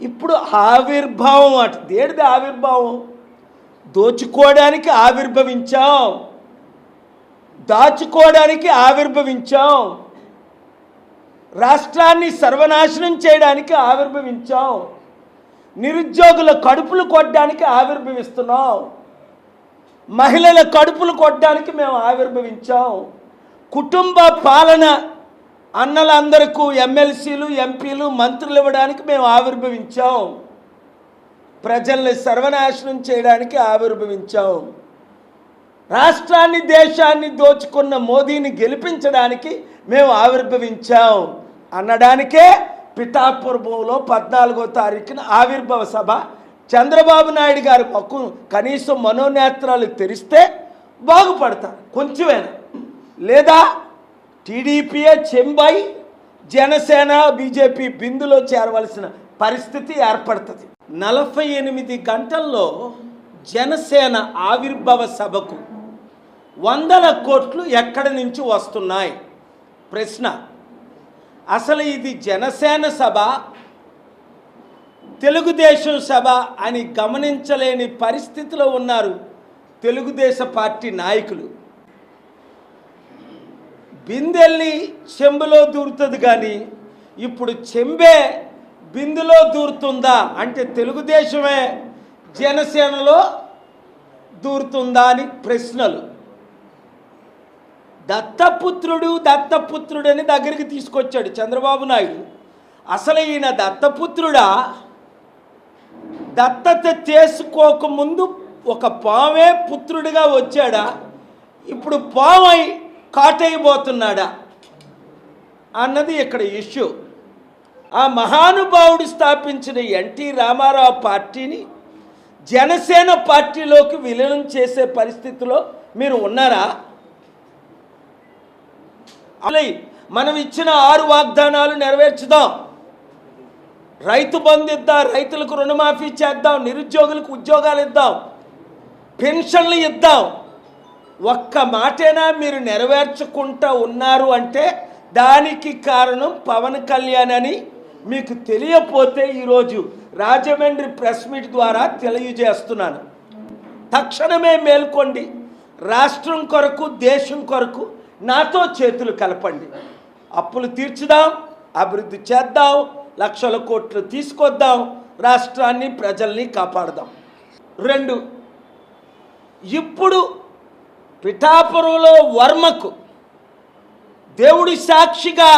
ఇప్పుడు ఆవిర్భావం అట. దేడిది ఆవిర్భావం? దోచుకోవడానికి ఆవిర్భవించాం. దాచుకోవడానికి ఆవిర్భవించాం. రాష్ట్రాన్ని సర్వనాశనం చేయడానికి ఆవిర్భవించాం. నిరుద్యోగుల కడుపులు కొట్టడానికి ఆవిర్భవిస్తున్నాం. మహిళల కడుపులు కొట్టడానికి మేము ఆవిర్భవించాం. కుటుంబ పాలన అన్నలందరికీ ఎమ్మెల్సీలు ఎంపీలు మంత్రులు ఇవ్వడానికి మేము ఆవిర్భవించాం. ప్రజల్ని సర్వనాశనం చేయడానికి ఆవిర్భవించాం. రాష్ట్రాన్ని దేశాన్ని దోచుకున్న మోదీని గెలిపించడానికి మేము ఆవిర్భవించాం. అనడానికే పిఠాపురభంలో పద్నాలుగో తారీఖున ఆవిర్భవ సభ. చంద్రబాబు నాయుడు గారి మొక్కు కనీసం మనోనేత్రాలు తెరిస్తే బాగుపడతారు కొంచెమైనా. లేదా టీడీపీయే చెంబై జనసేన బీజేపీ బిందులో చేరవలసిన పరిస్థితి ఏర్పడుతుంది. నలభై ఎనిమిది గంటల్లో జనసేన ఆవిర్భవ సభకు వందల కోట్లు ఎక్కడి నుంచి వస్తున్నాయి? ప్రశ్న. అసలు ఇది జనసేన సభ తెలుగుదేశం సభ అని గమనించలేని పరిస్థితిలో ఉన్నారు తెలుగుదేశ పార్టీ నాయకులు. బిందెల్లి చెంబులో దూరుతుంది కానీ ఇప్పుడు చెంబే బిందులో దూరుతుందా అంటే తెలుగుదేశమే జనసేనలో దూరుతుందా అని ప్రశ్నలు. దత్తపుత్రుడు దత్తపుత్రుడు అని దగ్గరికి తీసుకొచ్చాడు చంద్రబాబు నాయుడు. అసలు ఈయన దత్తపుత్రుడా? దత్తత చేసుకోకముందు ఒక పామే పుత్రుడిగా వచ్చాడా? ఇప్పుడు పామై కాటైపోతున్నాడా? అన్నది ఇక్కడ ఇష్యూ. ఆ మహానుభావుడు స్థాపించిన ఎన్టీ రామారావు పార్టీని జనసేన పార్టీలోకి విలీనం చేసే పరిస్థితిలో మీరు ఉన్నారా? మనం ఇచ్చిన ఆరు వాగ్దానాలు నెరవేర్చుదాం. రైతు బంధు ఇద్దాం రైతులకు రుణమాఫీ చేద్దాం నిరుద్యోగులకు ఉద్యోగాలు ఇద్దాం పెన్షన్లు ఇద్దాం. ఒక్క మాటేనా మీరు నెరవేర్చుకుంటూ ఉన్నారు అంటే దానికి కారణం పవన్ కళ్యాణ్ అని మీకు తెలియపోతే ఈరోజు రాజమండ్రి ప్రెస్ మీట్ ద్వారా తెలియజేస్తున్నాను. తక్షణమే మేల్కొండి. రాష్ట్రం కొరకు దేశం కొరకు నాతో చేతులు కలపండి. అప్పులు తీర్చుదాం అభివృద్ధి చేద్దాం లక్షల కోట్లు తీసుకొద్దాం రాష్ట్రాన్ని ప్రజల్ని కాపాడదాం. రెండు ఇప్పుడు పిఠాపురంలో వర్మకు దేవుడి సాక్షిగా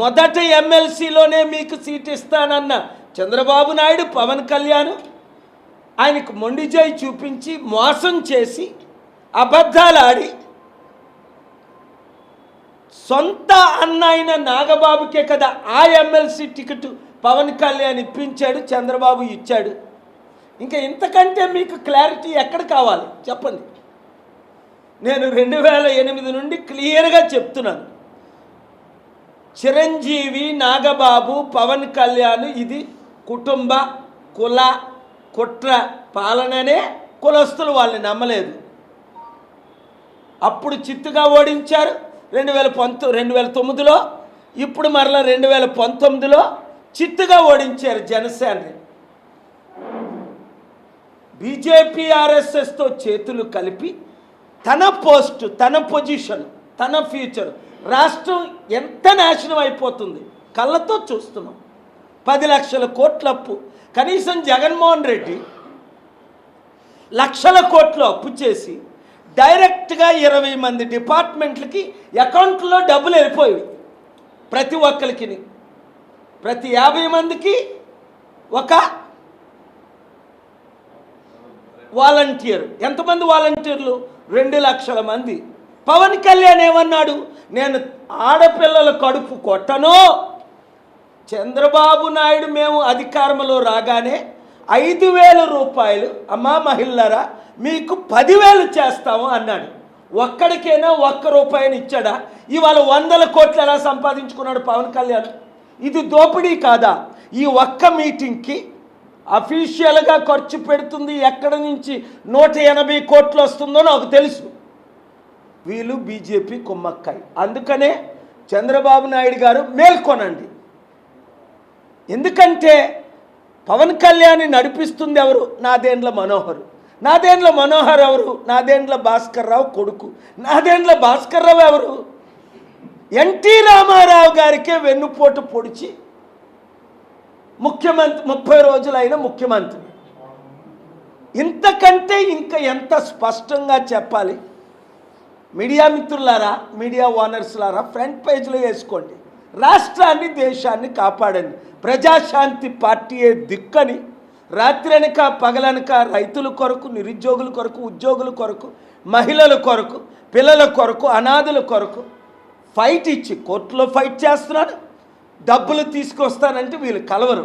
మొదట ఎమ్మెల్సీలోనే మీకు సీట్ ఇస్తానన్న చంద్రబాబు నాయుడు పవన్ కళ్యాణ్ ఆయనకు మొండిజాయి చూపించి మోసం చేసి అబద్ధాలు ఆడి సొంత అన్న అయిన నాగబాబుకే కదా ఆ ఎమ్మెల్సీ టికెట్ పవన్ కళ్యాణ్ ఇప్పించాడు చంద్రబాబు ఇచ్చాడు. ఇంకా ఇంతకంటే మీకు క్లారిటీ ఎక్కడ కావాలి? చెప్పండి. నేను రెండు వేల ఎనిమిది నుండి క్లియర్గా చెప్తున్నాను. చిరంజీవి నాగబాబు పవన్ కళ్యాణ్ ఇది కుటుంబ కుల కుట్ర పాలననే కులస్తులు వాళ్ళని నమ్మలేదు. అప్పుడు చిత్తుగా ఓడించారు రెండు వేల పంతొ రెండు వేల తొమ్మిదిలో. ఇప్పుడు మరలా రెండు వేల పంతొమ్మిదిలో చిత్తుగా ఓడించారు జనసేనని బీజేపీ ఆర్ఎస్ఎస్తో చేతులు కలిపి తన పోస్ట్ తన పొజిషన్ తన ఫ్యూచర్. రాష్ట్రం ఎంత నాశనం అయిపోతుంది? కళ్ళతో చూస్తున్నాం. పది లక్షల కోట్ల అప్పు. కనీసం జగన్మోహన్ రెడ్డి లక్షల కోట్లు అప్పు చేసి డైరెక్ట్గా ఇరవై మంది డిపార్ట్మెంట్లకి అకౌంట్లో డబ్బులు వెళ్ళిపోయి ప్రతి ఒక్కరికి ప్రతి యాభై మందికి ఒక వాలంటీర్. ఎంతమంది వాలంటీర్లు? రెండు లక్షల మంది. పవన్ కళ్యాణ్ ఏమన్నాడు? నేను ఆడపిల్లల కడుపు కొట్టను. చంద్రబాబు నాయుడు మేము అధికారంలో రాగానే ఐదు వేల రూపాయలు అమ్మా మహిళరా మీకు పదివేలు చేస్తాము అన్నాడు. ఒక్కడికైనా ఒక్క రూపాయిని ఇచ్చాడా? ఇవాళ వందల కోట్లు ఎలా సంపాదించుకున్నాడు పవన్ కళ్యాణ్? ఇది దోపిడీ కాదా? ఈ ఒక్క మీటింగ్కి అఫీషియల్గా ఖర్చు పెడుతుంది ఎక్కడి నుంచి నూట ఎనభై కోట్లు వస్తుందో నాకు తెలుసు. వీళ్ళు బీజేపీ కుమ్మక్కాయి అందుకనే చంద్రబాబు నాయుడు గారు మేల్కొనండి. ఎందుకంటే పవన్ కళ్యాణ్ నడిపిస్తుంది ఎవరు? నాదేండ్ల మనోహర్. నాదేండ్ల మనోహర్ ఎవరు? నాదేండ్ల భాస్కర్ రావు కొడుకు. నాదేండ్ల భాస్కర్ రావు ఎవరు? ఎన్టీ రామారావు గారికే వెన్నుపోటు పొడిచి ముఖ్యమంత్రి ముప్పై రోజులైన ముఖ్యమంత్రి. ఇంతకంటే ఇంకా ఎంత స్పష్టంగా చెప్పాలి? మీడియా మిత్రులారా మీడియా ఓనర్స్లారా ఫ్రంట్ పేజ్లో వేసుకోండి. రాష్ట్రాన్ని దేశాన్ని కాపాడండి. ప్రజాశాంతి పార్టీయే దిక్కని రాత్రనక పగలనక రైతుల కొరకు నిరుద్యోగుల కొరకు ఉద్యోగుల కొరకు మహిళల కొరకు పిల్లల కొరకు అనాథుల కొరకు ఫైట్ ఇచ్చి కోర్టులో ఫైట్ చేస్తున్నాడు. డబ్బులు తీసుకొస్తానంటే వీళ్ళు కలవరు.